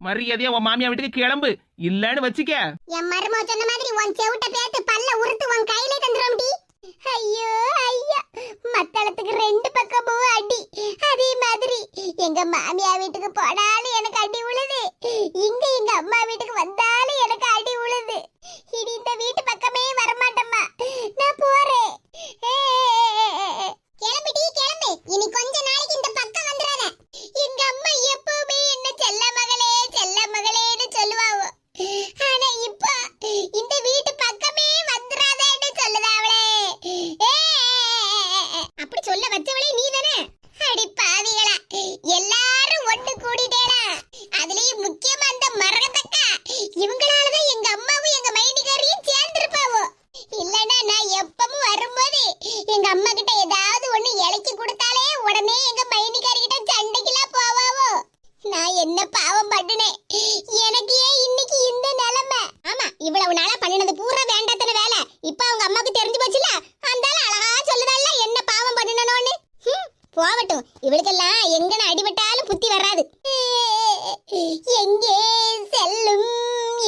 மரியாதையா உன் மாமியா வீட்டுக்கு கிளம்பு. இல்லன்னு வச்சுக்க. என் மருமக சொன்ன மாதிரி உன் செவிட்ட பேத்து பல்ல உருத்து உன் கையில தந்துரும் டி. ஐயோ ஐயா. மத்தளத்துக்கு ரெண்டு பக்கமும் அடி. அதே மாதிரி எங்க மாமியா வீட்டுக்கு போனாலும் எனக்கு அடி உழுது. இங்க எங்க அம்மா வீட்டுக்கு வந்தாலும் எனக்கு அடி உழுது. இனி இந்த வீட்டு பக்கமே வரமாட்டம்மா. நான் போறேன் கிளம்பு டி கிளம்பு இனி கொஞ்ச நாளைக்கு இந்த பக்கம் வந்துடாத எங்க அம்மா எப்பவுமே என்ன செல்ல மகளே செல்ல மகளேன்னு சொல்லுவாவோ ஆனா இப்ப இந்த வீட்டு பக்கமே வந்துராதேன்னு சொல்லுதா அவளே ஏ, அப்படி சொல்ல வச்சவளே நீ தானே அடி பாவிகளா எல்லாரும் ஒண்ணு கூடிட்டேடா அதுலயும் முக்கியமா அந்த மரகத்தக்கா இவங்களாலதான் எங்க அம்மாவும் எங்க மைனிகாரியும் சேர்ந்திருப்பாவோ இல்லனா நான் எப்பவும் வரும்போது எங்க அம்மா கிட்ட ஏதாவது ஒண்ணு இலக்கி கொடுத்தாலே உடனே எங்க மைனிகாரி கிட்ட சண்டைக்கெல்லாம் போவாவோ நான் என்ன பாவம் பண்ணினேன் எனக்கு ஏன் இன்னைக்கு இந்த நிலைமை ஆமா இவ்வளவு நாளா பண்ணினது பூரா வேண்டாத்தன வேலை இப்ப அவங்க அம்மாக்கு தெரிஞ்சு போச்சுல அந்தால அழகா சொல்லுதல்ல என்ன பாவம் பண்ணினனோன்னு ஹம், போகட்டும் இவளுக்கெல்லாம் எங்கன அடிபட்டாலும் புத்தி வராது எங்கே செல்லும்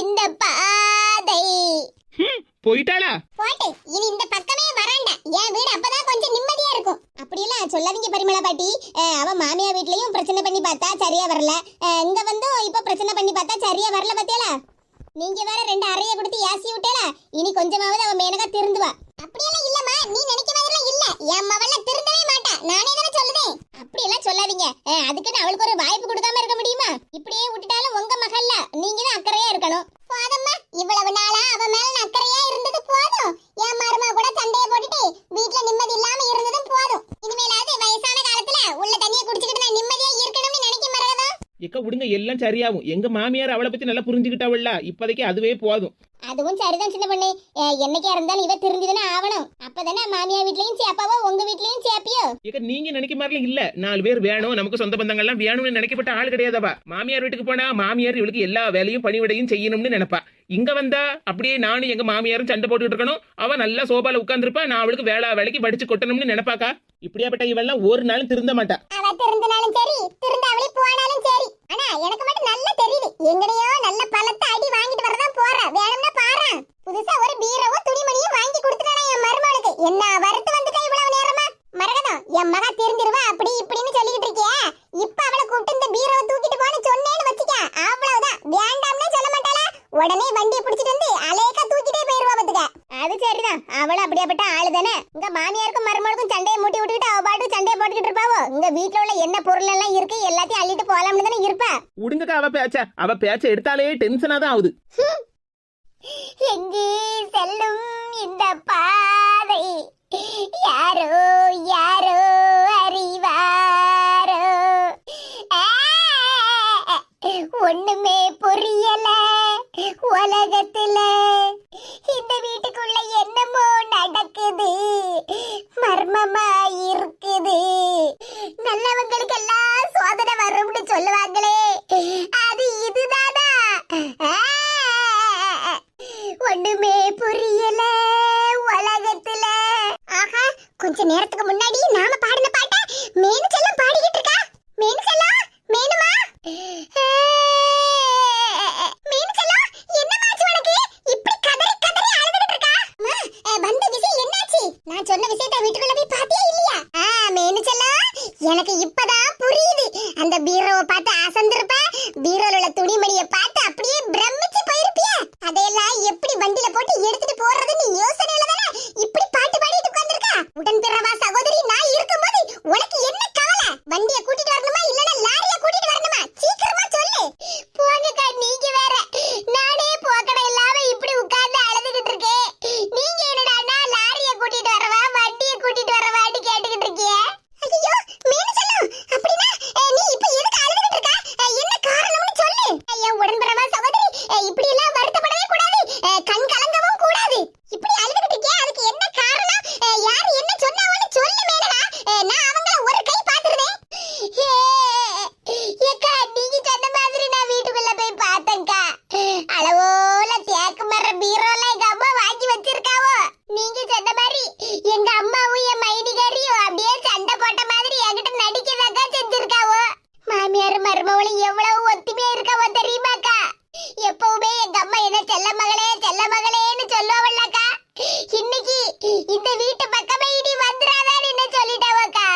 இந்த பாதை போயிட்டாளா போட்டு இனி இந்த பக்கமே வராண்டா என் வீடு அப்பதான் கொஞ்சம் நிம்மதியா இருக்கும் அப்படியெல்லாம் சொல்லாதீங்க பரிமளா பாட்டி அஹ், அவ மாமியா வீட்லயும் பிரச்சனை பண்ணி பார்த்தா சரியா வரல. இங்க வந்து இப்ப பிரச்சனை பண்ணி பார்த்தா சரியா வரல பத்தியல நீங்க வேற ரெண்டு அறைய கொடுத்து ஏசி விட்டேல இனி கொஞ்சமாவது அவன் மேனகா திருந்துவா. அப்படியெல்லாம் இல்லம்மா நீ நினைக்க மாதிரி இல்ல. என் மவள திருந்தவே மாட்டா. நானே தானே சொல்லுதேன். அப்படியெல்லாம் சொல்லாதீங்க. அதுக்குன்னு அவளுக்கு ஒரு வாய்ப்பு கொடுக்காம இருக்க முடியுமா? இப்படியே விட்டுட்டாலும் உங்க மகள்ல நீங்க தான் அக்கறையா இருக்கணும். போதம்மா இவ்வளவு நாளா அவ மேல நான் அக்கறையா இருந்தது போதும் என் மருமக கூட சண்டைய போட்டுட்டு வீட்ல நிம்மதி இல்லாம இருந்ததும் போதும் இனிமேலாவது வயசான காலத்துல உள்ள தண்ணிய குடிச்சுக்கிட்டு நான் நிம்மதியா இருக்கணும்னு நினைக்க விடுங்க எல்லாம் சரியாகும். எங்க மாமியார் அவளை பத்தி நல்லா புரிஞ்சுக்கிட்டாவல்ல? இப்போதைக்கு அதுவே போதும். அதுவும் சரிதான் சின்ன பொண்ணு. என்னைக்கா இருந்தாலும் இவ திருந்திதானே ஆவணும் அப்பதானே மாமியா வீட்லயும் சேப்பாவோ உங்க வீட்லயும் சேப்பியோ? ஏக்க நீங்க நினைக்க மாதிரிலாம் இல்ல. நாலு பேர் வேணும். நமக்கு சொந்த பந்தங்கள்லாம் வேணும்னு நினைக்கப்பட்ட ஆள் கிடையாதவா மாமியார் வீட்டுக்கு போனா மாமியார் இவளுக்கு எல்லா வேலையும் பணிவிடையும் செய்யணும்னு நினைப்பா. இங்க வந்தா அப்படியே நானும் எங்க மாமியாரும் சண்டை போட்டுட்டு இருக்கணும். அவ நல்லா சோபால உட்கார்ந்திருப்பா நான் அவளுக்கு வேலை வேலைக்கு படிச்சு கொட்டணும்னு நினைப்பாக்கா? இப்படியாப்பட்ட இவெல்லாம் ஒரு நாளும் திருந்த மாட்டா. அவ திருந்தினாலும் சரி திருந்தாவளி போனாலும் சரி. ஆனா எனக்கு மட்டும் நல்லா தெரியுது. எங்கடையோ நல்ல பழத்தை அடி வாங்கிட்டு வரதான் போறா. வேணும்னா பாரு புதுசா ஒரு பீரவும் துணிமணியும் வாங்கி கொடுத்துட்டானா என் மருமகளுக்கு. என்ன இருப்பாவோ இங்க வீட்டுல உள்ள என்ன பொருள் எல்லாம் இருக்கு எல்லாத்தையும் அள்ளிட்டு போலாம்னு தானே இருப்பா? விடுங்கக்கா அவ பேச்ச. அவ பேச்ச எடுத்தாலே டென்ஷனா தான் ஆகுது. எங்கே செல்லும் இந்த பாதை? யாரோ யாரோ அறிவாரோ! ஒண்ணுமே புரியல. உலகத்துல இந்த வீட்டு பக்கமே இனி வந்துடாதான்னு என்ன சொல்லிட்டாவக்கா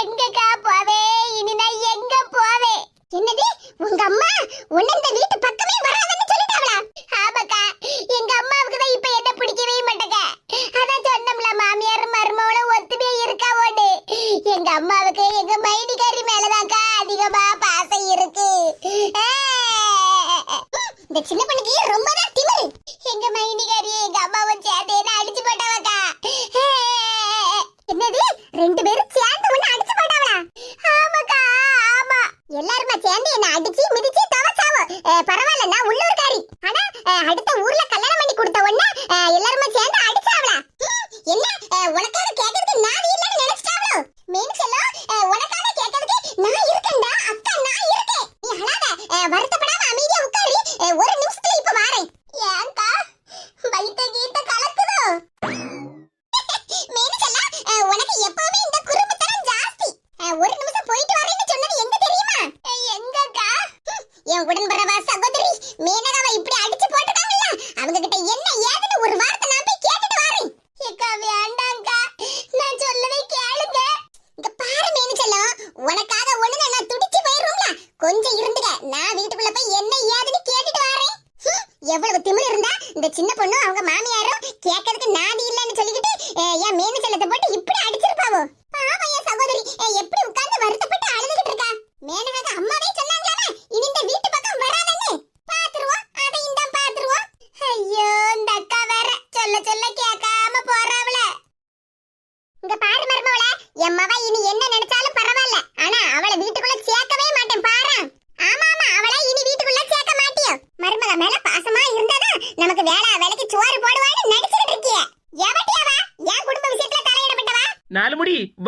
எங்கக்கா போவே? இனி நான் எங்க போவே? என்னது? உங்க அம்மா? உன்ன இந்த வீட்டு பக்கமே வராதுன்னு சொல்லிட்டாவளா ஆமாக்கா. எங்க அம்மாவுக்கு தான் இப்ப என்ன பிடிக்கவே மாட்டேங்க அதான் சொன்னோம்ல மாமியார் மருமவள ஒத்துமே இருக்கா ஒண்ணு எங்க அம்மாவுக்கு எங்க மைனிகாரி மேலதாக்கா அதிகமா பாசம் இருக்கு. இந்த சின்ன மாமியாரும் கேட்கறதுக்கு நாதி இல்லைன்னு சொல்லிக்கிட்டு என் மேனு செல்லத்தை போட்டு இப்ப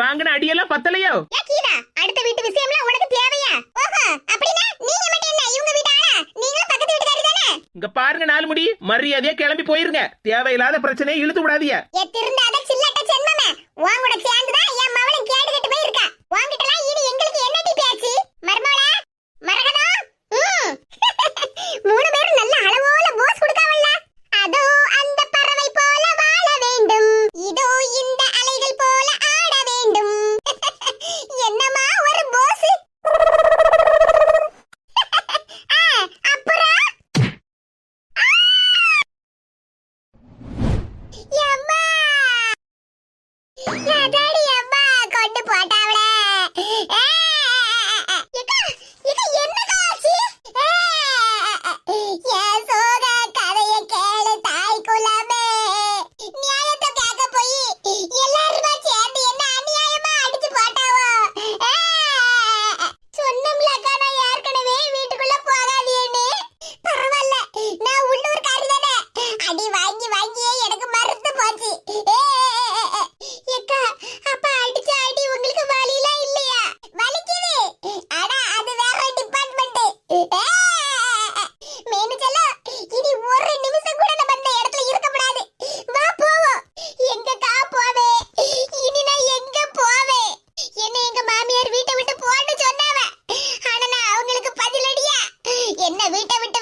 வாங்கின அடியெல்லாம் பத்தலையோ? அடுத்த வீட்டு விஷயம்லாம் உனக்கு தேவையா? ஓஹோ இங்க பாருங்க நாலு முடி மரியாதையா கிளம்பி போயிருங்க. தேவையில்லாத பிரச்சனையை இழுத்து விடாதீங்க. எத்திருந்தாத சில்லட்ட சென்மமே உன் என் மவளும்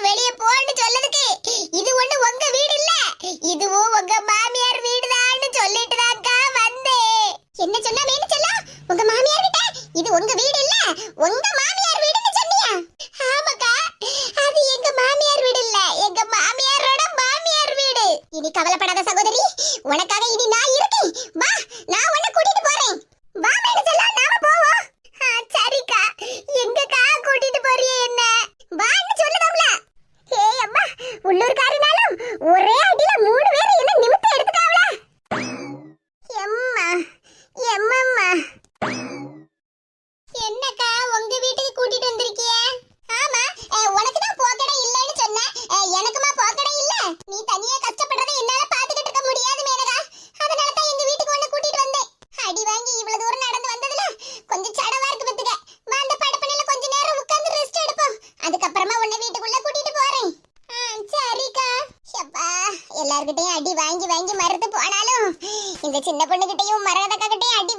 வெளிய போன்னு சொல்லதுக்கு. இது ஒண்ணு உங்க வீடு இல்ல இதுவும் உங்க மாமியார் வீடுதான்னு சொல்லிட்டு தான்க்கா வந்தேன். என்ன சொன்னா வேணும் செல்லம் உங்க மாமியார் கிட்ட இது உங்க வீடு இல்ல உங்க மாமியார் வீடுன்னு சொன்னியா? ஆமாக்கா. அது எங்க மாமியார் வீடு இல்ல எங்க மாமியாரோட மாமியார் வீடு. இனி கவலைப்படாத சகோதரி உனக்காக இனி நான் இருக்கேன். வா நான் உனக்கு இந்த சின்ன பொண்ணுகிட்டையும் மரகதக்கா கிட்டையும் அடி